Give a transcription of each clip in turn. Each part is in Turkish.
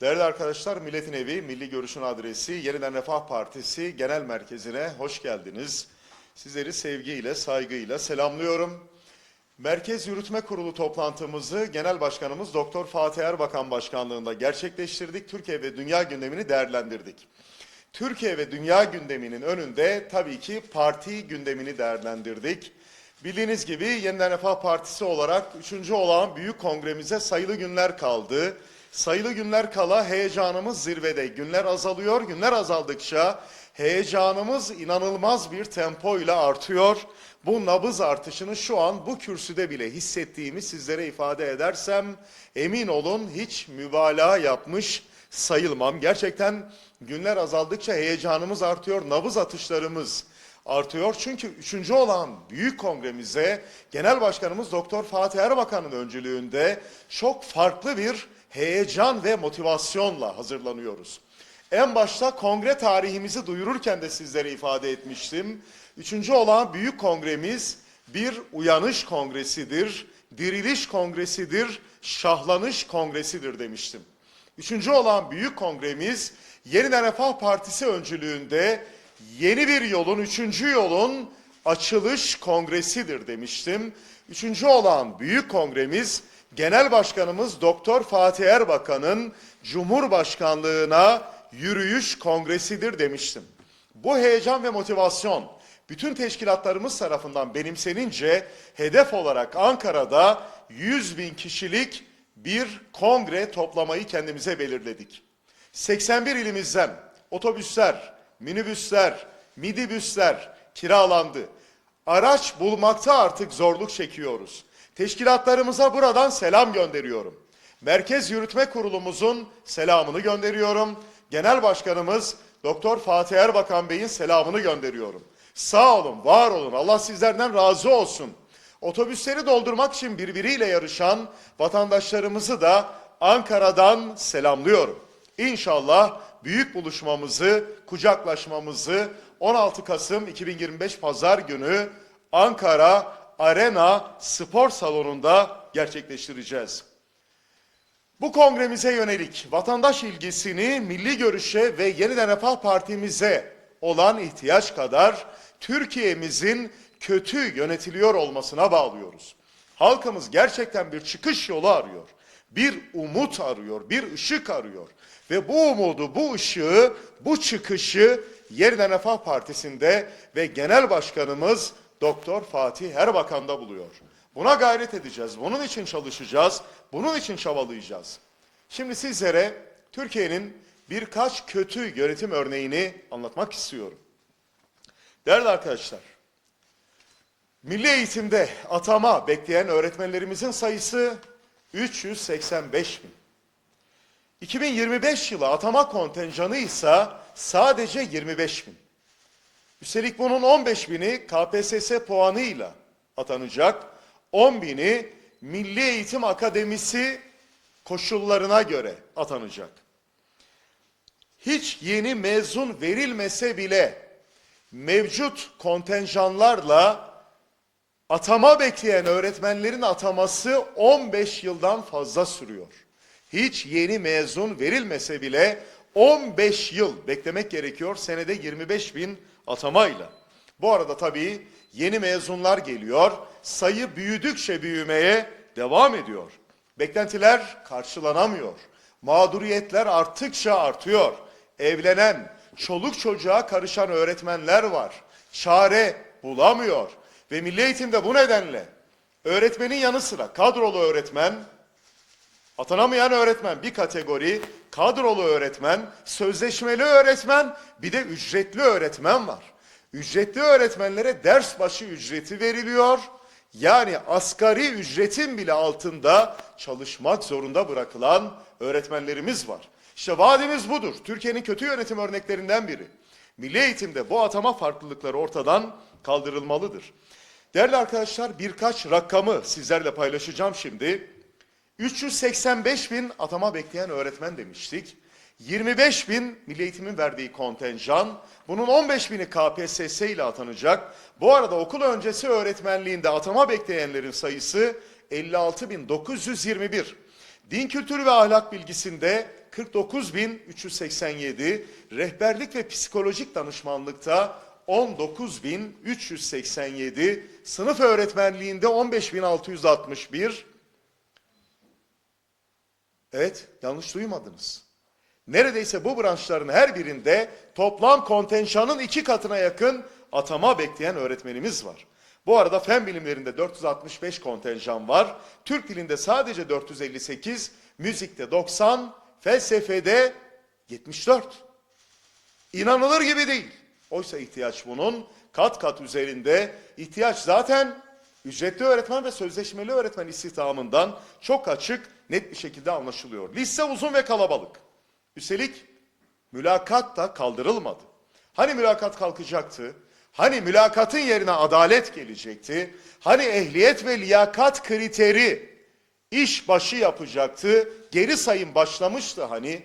Değerli arkadaşlar, Milletin Evi, Milli Görüş'ün adresi, Yeniden Refah Partisi Genel Merkezi'ne hoş geldiniz. Sizleri sevgiyle, saygıyla selamlıyorum. Merkez Yürütme Kurulu toplantımızı Genel Başkanımız Doktor Fatih Erbakan Başkanlığında gerçekleştirdik. Türkiye ve dünya gündemini değerlendirdik. Türkiye ve dünya gündeminin önünde tabii ki parti gündemini değerlendirdik. Bildiğiniz gibi Yeniden Refah Partisi olarak 3. olan büyük kongremize sayılı günler kaldı. Sayılı günler kala heyecanımız zirvede. Günler azalıyor. Günler azaldıkça heyecanımız inanılmaz bir tempoyla artıyor. Bu nabız artışını şu an bu kürsüde bile hissettiğimi sizlere ifade edersem emin olun hiç mübalağa yapmış sayılmam. Gerçekten günler azaldıkça heyecanımız artıyor, nabız atışlarımız artıyor. Çünkü üçüncü olan büyük kongremize Genel Başkanımız Doktor Fatih Erbakan'ın öncülüğünde çok farklı bir heyecan ve motivasyonla hazırlanıyoruz. En başta kongre tarihimizi duyururken de sizlere ifade etmiştim. Üçüncü olan büyük kongremiz bir uyanış kongresidir, diriliş kongresidir, şahlanış kongresidir demiştim. Üçüncü olan büyük kongremiz Yeniden Refah Partisi öncülüğünde yeni bir yolun, üçüncü yolun açılış kongresidir demiştim. Üçüncü olan büyük kongremiz Genel Başkanımız Doktor Fatih Erbakan'ın Cumhurbaşkanlığına yürüyüş kongresidir demiştim. Bu heyecan ve motivasyon bütün teşkilatlarımız tarafından benimsenince hedef olarak Ankara'da 100 bin kişilik bir kongre toplamayı kendimize belirledik. 81 ilimizden otobüsler, minibüsler, midibüsler kiralandı. Araç bulmakta artık zorluk çekiyoruz. Teşkilatlarımıza buradan selam gönderiyorum. Merkez Yürütme Kurulumuzun selamını gönderiyorum. Genel Başkanımız Doktor Fatih Erbakan Bey'in selamını gönderiyorum. Sağ olun, var olun. Allah sizlerden razı olsun. Otobüsleri doldurmak için birbiriyle yarışan vatandaşlarımızı da Ankara'dan selamlıyorum. İnşallah büyük buluşmamızı, kucaklaşmamızı 16 Kasım 2025 Pazar günü Ankara Arena Spor Salonu'nda gerçekleştireceğiz. Bu kongremize yönelik vatandaş ilgisini milli görüşe ve yeniden refah partimize olan ihtiyaç kadar Türkiye'mizin kötü yönetiliyor olmasına bağlıyoruz. Halkımız gerçekten bir çıkış yolu arıyor. Bir umut arıyor, bir ışık arıyor. Ve bu umudu, bu ışığı, bu çıkışı Yeniden Refah Partisi'nde ve Genel Başkanımız Doktor Fatih Erbakan'da buluyor. Buna gayret edeceğiz, bunun için çalışacağız, bunun için çabalayacağız. Şimdi sizlere Türkiye'nin birkaç kötü yönetim örneğini anlatmak istiyorum. Değerli arkadaşlar, milli eğitimde atama bekleyen öğretmenlerimizin sayısı 385 bin. 2025 yılı atama kontenjanı ise sadece 25 bin. Üstelik bunun 15 bini KPSS puanıyla atanacak, 10 bini Milli Eğitim Akademisi koşullarına göre atanacak. Hiç yeni mezun verilmese bile mevcut kontenjanlarla atama bekleyen öğretmenlerin ataması 15 yıldan fazla sürüyor. Hiç yeni mezun verilmese bile 15 yıl beklemek gerekiyor senede 25 bin atamayla. Bu arada tabii yeni mezunlar geliyor, sayı büyüdükçe büyümeye devam ediyor. Beklentiler karşılanamıyor. Mağduriyetler arttıkça artıyor. Evlenen, çoluk çocuğa karışan öğretmenler var. Çare bulamıyor. Ve milli eğitimde bu nedenle öğretmenin yanı sıra kadrolu öğretmen, atanamayan öğretmen bir kategori, kadrolu öğretmen, sözleşmeli öğretmen, bir de ücretli öğretmen var. Ücretli öğretmenlere ders başı ücreti veriliyor. Yani asgari ücretin bile altında çalışmak zorunda bırakılan öğretmenlerimiz var. İşte vaadimiz budur. Türkiye'nin kötü yönetim örneklerinden biri. Milli eğitimde bu atama farklılıkları ortadan kaldırılmalıdır. Değerli arkadaşlar birkaç rakamı sizlerle paylaşacağım şimdi. 385 bin atama bekleyen öğretmen demiştik. 25 bin Milli Eğitim'in verdiği kontenjan, bunun 15 bini KPSS ile atanacak. Bu arada okul öncesi öğretmenliğinde atama bekleyenlerin sayısı 56.921. Din kültürü ve ahlak bilgisinde 49.387, rehberlik ve psikolojik danışmanlıkta 19.387, sınıf öğretmenliğinde 15.661. Evet, yanlış duymadınız. Neredeyse bu branşların her birinde toplam kontenjanın iki katına yakın atama bekleyen öğretmenimiz var. Bu arada fen bilimlerinde 465 kontenjan var. Türk dilinde sadece 458, müzikte 90, felsefede 74. İnanılır gibi değil. Oysa ihtiyaç bunun kat kat üzerinde. ihtiyaç zaten ücretli öğretmen ve sözleşmeli öğretmen istihdamından çok açık, net bir şekilde anlaşılıyor. Liste uzun ve kalabalık. Üstelik mülakat da kaldırılmadı. Hani mülakat kalkacaktı? Hani mülakatın yerine adalet gelecekti? Hani ehliyet ve liyakat kriteri iş başı yapacaktı? Geri sayım başlamıştı hani?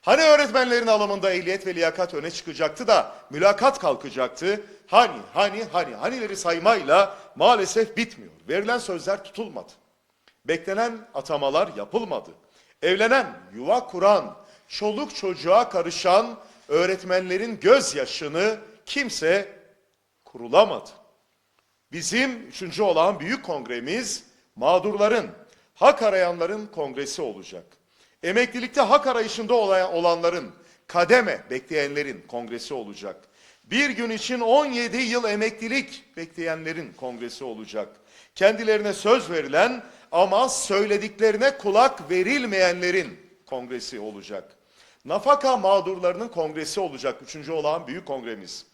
Hani öğretmenlerin alımında ehliyet ve liyakat öne çıkacaktı da mülakat kalkacaktı? Hani, hani, hani, hanileri saymayla maalesef bitmiyor. Verilen sözler tutulmadı. Beklenen atamalar yapılmadı. Evlenen, yuva kuran, çoluk çocuğa karışan öğretmenlerin gözyaşını kimse kurulamadı. Bizim üçüncü olan büyük kongremiz mağdurların, hak arayanların kongresi olacak. Emeklilikte hak arayışında olan- olanların, kademe bekleyenlerin kongresi olacak. Bir gün için 17 yıl emeklilik bekleyenlerin kongresi olacak. Kendilerine söz verilen ama söylediklerine kulak verilmeyenlerin kongresi olacak. Nafaka mağdurlarının kongresi olacak. Üçüncü olan büyük kongremiz.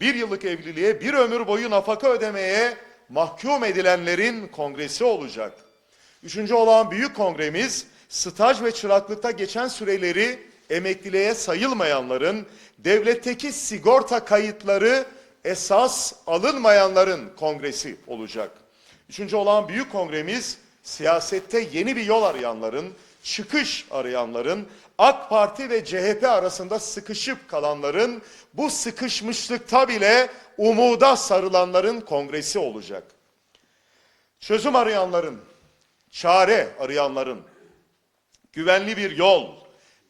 Bir yıllık evliliğe bir ömür boyu nafaka ödemeye mahkum edilenlerin kongresi olacak. Üçüncü olan büyük kongremiz staj ve çıraklıkta geçen süreleri emekliliğe sayılmayanların, devletteki sigorta kayıtları esas alınmayanların kongresi olacak. Üçüncü olan büyük kongremiz siyasette yeni bir yol arayanların, çıkış arayanların, AK Parti ve CHP arasında sıkışıp kalanların, bu sıkışmışlıkta bile umuda sarılanların kongresi olacak. Çözüm arayanların, çare arayanların, güvenli bir yol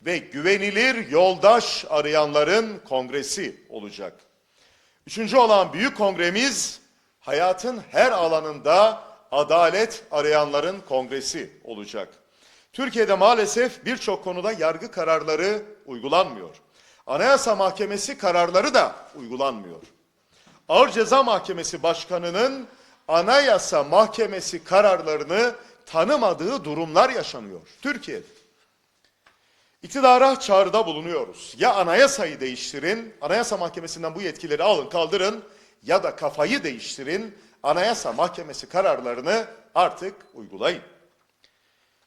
ve güvenilir yoldaş arayanların kongresi olacak. Üçüncü olan büyük kongremiz hayatın her alanında adalet arayanların kongresi olacak. Türkiye'de maalesef birçok konuda yargı kararları uygulanmıyor. Anayasa Mahkemesi kararları da uygulanmıyor. Ağır Ceza Mahkemesi Başkanı'nın Anayasa Mahkemesi kararlarını tanımadığı durumlar yaşanıyor Türkiye'de. İktidara çağrıda bulunuyoruz. Ya anayasayı değiştirin, anayasa mahkemesinden bu yetkileri alın kaldırın ya da kafayı değiştirin, anayasa mahkemesi kararlarını artık uygulayın.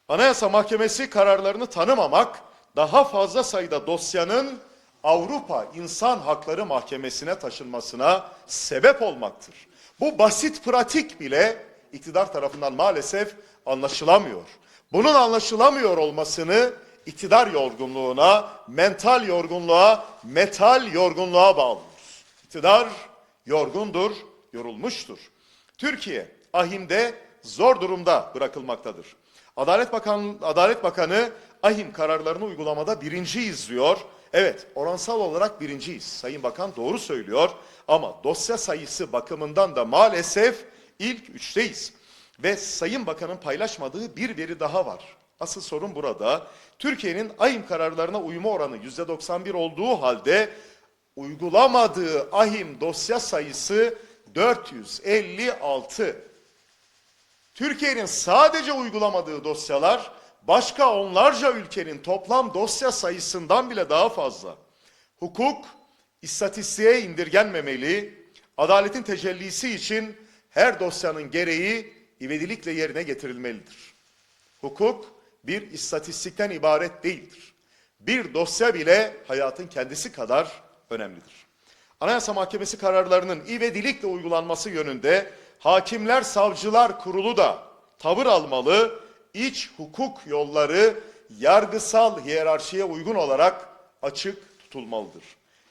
Anayasa Mahkemesi kararlarını tanımamak daha fazla sayıda dosyanın Avrupa İnsan Hakları Mahkemesi'ne taşınmasına sebep olmaktır. Bu basit pratik bile iktidar tarafından maalesef anlaşılamıyor. Bunun anlaşılamıyor olmasını iktidar yorgunluğuna, mental yorgunluğa, metal yorgunluğa bağlıyoruz. İktidar yorgundur, yorulmuştur. Türkiye ahimde zor durumda bırakılmaktadır. Adalet Bakan Adalet Bakanı ahim kararlarını uygulamada birinciyiz diyor. Evet, oransal olarak birinciyiz. Sayın Bakan doğru söylüyor ama dosya sayısı bakımından da maalesef ilk üçteyiz. Ve Sayın Bakan'ın paylaşmadığı bir veri daha var. Asıl sorun burada. Türkiye'nin ahim kararlarına uyma oranı yüzde 91 olduğu halde uygulamadığı ahim dosya sayısı 456. Türkiye'nin sadece uygulamadığı dosyalar başka onlarca ülkenin toplam dosya sayısından bile daha fazla. Hukuk istatistiğe indirgenmemeli, adaletin tecellisi için her dosyanın gereği ivedilikle yerine getirilmelidir. Hukuk bir istatistikten ibaret değildir. Bir dosya bile hayatın kendisi kadar önemlidir. Anayasa Mahkemesi kararlarının ivedilikle uygulanması yönünde Hakimler Savcılar Kurulu da tavır almalı, iç hukuk yolları yargısal hiyerarşiye uygun olarak açık tutulmalıdır.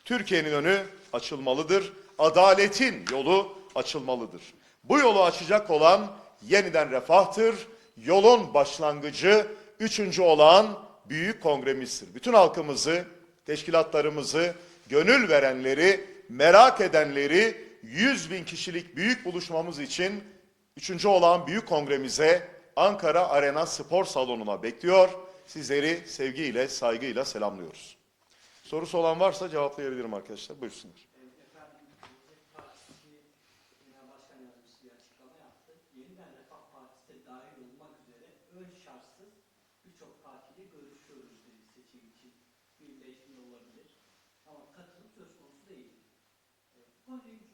Türkiye'nin önü açılmalıdır, adaletin yolu açılmalıdır. Bu yolu açacak olan yeniden refahtır, yolun başlangıcı üçüncü olan büyük kongremizdir. Bütün halkımızı, teşkilatlarımızı, gönül verenleri, merak edenleri 100 bin kişilik büyük buluşmamız için üçüncü olan büyük kongremize Ankara Arena Spor Salonu'na bekliyor. Sizleri sevgiyle, saygıyla selamlıyoruz. Sorusu olan varsa cevaplayabilirim arkadaşlar. Buyursunlar. Efendim, Cumhuriyet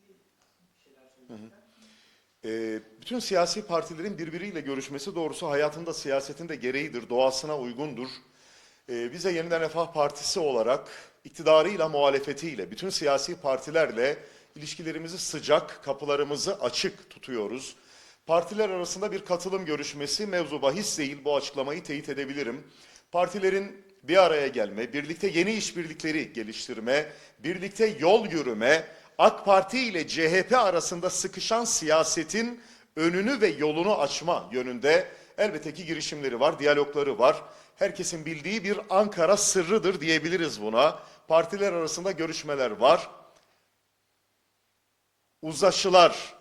Konusu değil. E, bütün siyasi partilerin birbiriyle görüşmesi doğrusu hayatında siyasetin de gereğidir, doğasına uygundur. Ee, bize Yeniden Refah Partisi olarak iktidarıyla, muhalefetiyle, bütün siyasi partilerle ilişkilerimizi sıcak, kapılarımızı açık tutuyoruz. Partiler arasında bir katılım görüşmesi mevzu bahis değil, bu açıklamayı teyit edebilirim. Partilerin bir araya gelme, birlikte yeni işbirlikleri geliştirme, birlikte yol yürüme, AK Parti ile CHP arasında sıkışan siyasetin önünü ve yolunu açma yönünde elbette ki girişimleri var, diyalogları var. Herkesin bildiği bir Ankara sırrıdır diyebiliriz buna. Partiler arasında görüşmeler var. Uzlaşılar,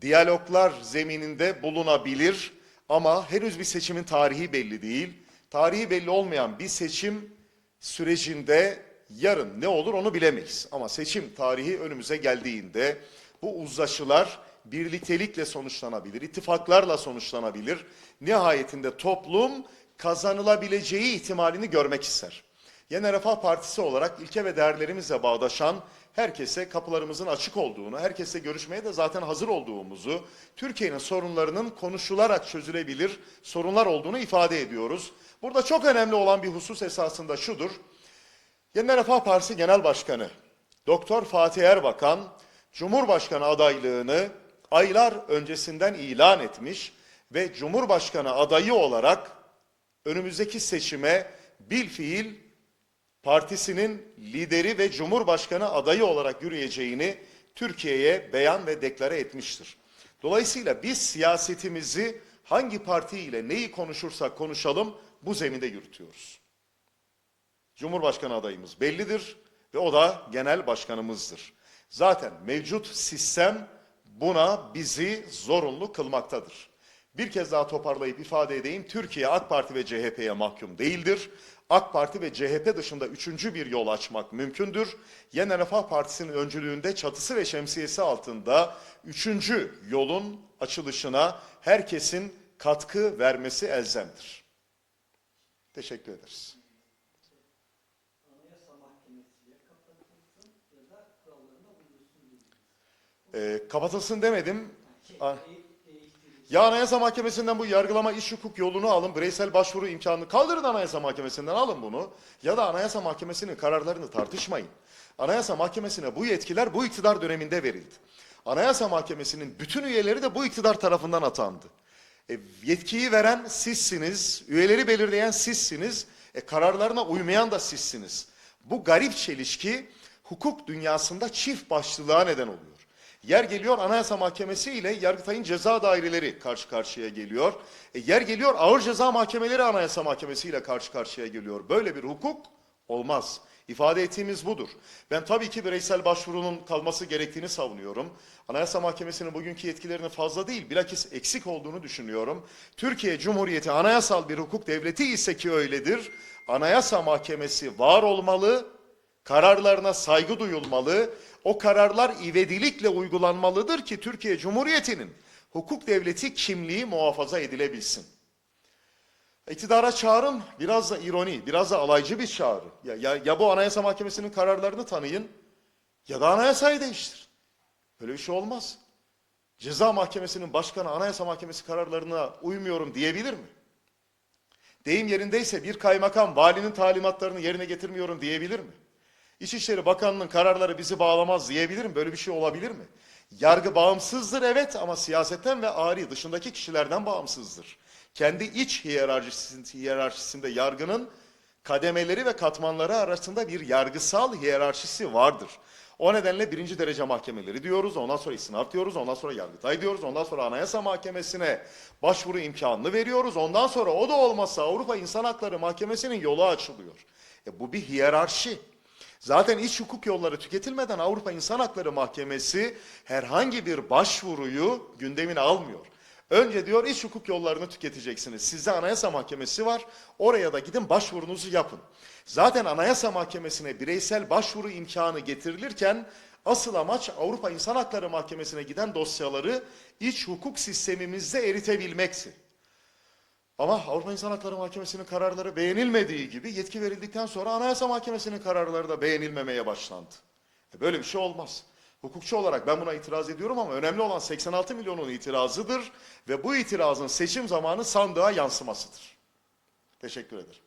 diyaloglar zemininde bulunabilir ama henüz bir seçimin tarihi belli değil. Tarihi belli olmayan bir seçim sürecinde yarın ne olur onu bilemeyiz. Ama seçim tarihi önümüze geldiğinde bu uzlaşılar birliktelikle sonuçlanabilir, ittifaklarla sonuçlanabilir. Nihayetinde toplum kazanılabileceği ihtimalini görmek ister. Yeni Refah Partisi olarak ilke ve değerlerimizle bağdaşan herkese kapılarımızın açık olduğunu, herkese görüşmeye de zaten hazır olduğumuzu, Türkiye'nin sorunlarının konuşularak çözülebilir sorunlar olduğunu ifade ediyoruz. Burada çok önemli olan bir husus esasında şudur. Yeni Refah Partisi Genel Başkanı Doktor Fatih Erbakan Cumhurbaşkanı adaylığını aylar öncesinden ilan etmiş ve Cumhurbaşkanı adayı olarak önümüzdeki seçime bilfiil partisinin lideri ve Cumhurbaşkanı adayı olarak yürüyeceğini Türkiye'ye beyan ve deklare etmiştir. Dolayısıyla biz siyasetimizi hangi parti ile neyi konuşursak konuşalım bu zeminde yürütüyoruz. Cumhurbaşkanı adayımız bellidir ve o da genel başkanımızdır. Zaten mevcut sistem buna bizi zorunlu kılmaktadır. Bir kez daha toparlayıp ifade edeyim. Türkiye AK Parti ve CHP'ye mahkum değildir. AK Parti ve CHP dışında üçüncü bir yol açmak mümkündür. Yeni Refah Partisi'nin öncülüğünde çatısı ve şemsiyesi altında üçüncü yolun açılışına herkesin katkı vermesi elzemdir. Teşekkür ederiz. Anayasa Mahkemesi ya kapatılsın ya da kurallarına uyulsun dedi. Ee, kapatılsın demedim. Ya Anayasa Mahkemesi'nden bu yargılama iş hukuk yolunu alın, bireysel başvuru imkanını kaldırın Anayasa Mahkemesi'nden alın bunu. Ya da Anayasa Mahkemesi'nin kararlarını tartışmayın. Anayasa Mahkemesi'ne bu yetkiler bu iktidar döneminde verildi. Anayasa Mahkemesi'nin bütün üyeleri de bu iktidar tarafından atandı. E, yetkiyi veren sizsiniz, üyeleri belirleyen sizsiniz, e, kararlarına uymayan da sizsiniz. Bu garip çelişki hukuk dünyasında çift başlılığa neden oluyor. Yer geliyor Anayasa Mahkemesi ile Yargıtay'ın ceza daireleri karşı karşıya geliyor. E, yer geliyor Ağır Ceza Mahkemeleri Anayasa Mahkemesi ile karşı karşıya geliyor. Böyle bir hukuk olmaz. İfade ettiğimiz budur. Ben tabii ki bireysel başvurunun kalması gerektiğini savunuyorum. Anayasa Mahkemesi'nin bugünkü yetkilerinin fazla değil, bilakis eksik olduğunu düşünüyorum. Türkiye Cumhuriyeti anayasal bir hukuk devleti ise ki öyledir. Anayasa Mahkemesi var olmalı, kararlarına saygı duyulmalı, o kararlar ivedilikle uygulanmalıdır ki Türkiye Cumhuriyeti'nin hukuk devleti kimliği muhafaza edilebilsin. İktidara çağrım biraz da ironi, biraz da alaycı bir çağrı. Ya, ya, ya bu Anayasa Mahkemesi'nin kararlarını tanıyın ya da anayasayı değiştirin. Böyle bir şey olmaz. Ceza Mahkemesi'nin başkanı Anayasa Mahkemesi kararlarına uymuyorum diyebilir mi? Deyim yerindeyse bir kaymakam valinin talimatlarını yerine getirmiyorum diyebilir mi? İçişleri Bakanı'nın kararları bizi bağlamaz diyebilir mi? Böyle bir şey olabilir mi? Yargı bağımsızdır evet ama siyasetten ve ari dışındaki kişilerden bağımsızdır. Kendi iç hiyerarşisinde, hiyerarşisinde yargının kademeleri ve katmanları arasında bir yargısal hiyerarşisi vardır. O nedenle birinci derece mahkemeleri diyoruz, ondan sonra istinaf diyoruz, ondan sonra yargıtay diyoruz, ondan sonra anayasa mahkemesine başvuru imkanını veriyoruz, ondan sonra o da olmazsa Avrupa İnsan Hakları Mahkemesi'nin yolu açılıyor. E bu bir hiyerarşi. Zaten iç hukuk yolları tüketilmeden Avrupa İnsan Hakları Mahkemesi herhangi bir başvuruyu gündemine almıyor. Önce diyor iç hukuk yollarını tüketeceksiniz. Sizde Anayasa Mahkemesi var. Oraya da gidin başvurunuzu yapın. Zaten Anayasa Mahkemesi'ne bireysel başvuru imkanı getirilirken asıl amaç Avrupa İnsan Hakları Mahkemesi'ne giden dosyaları iç hukuk sistemimizde eritebilmekti. Ama Avrupa İnsan Hakları Mahkemesi'nin kararları beğenilmediği gibi yetki verildikten sonra Anayasa Mahkemesi'nin kararları da beğenilmemeye başlandı. E böyle bir şey olmaz. Hukukçu olarak ben buna itiraz ediyorum ama önemli olan 86 milyonun itirazıdır ve bu itirazın seçim zamanı sandığa yansımasıdır. Teşekkür ederim.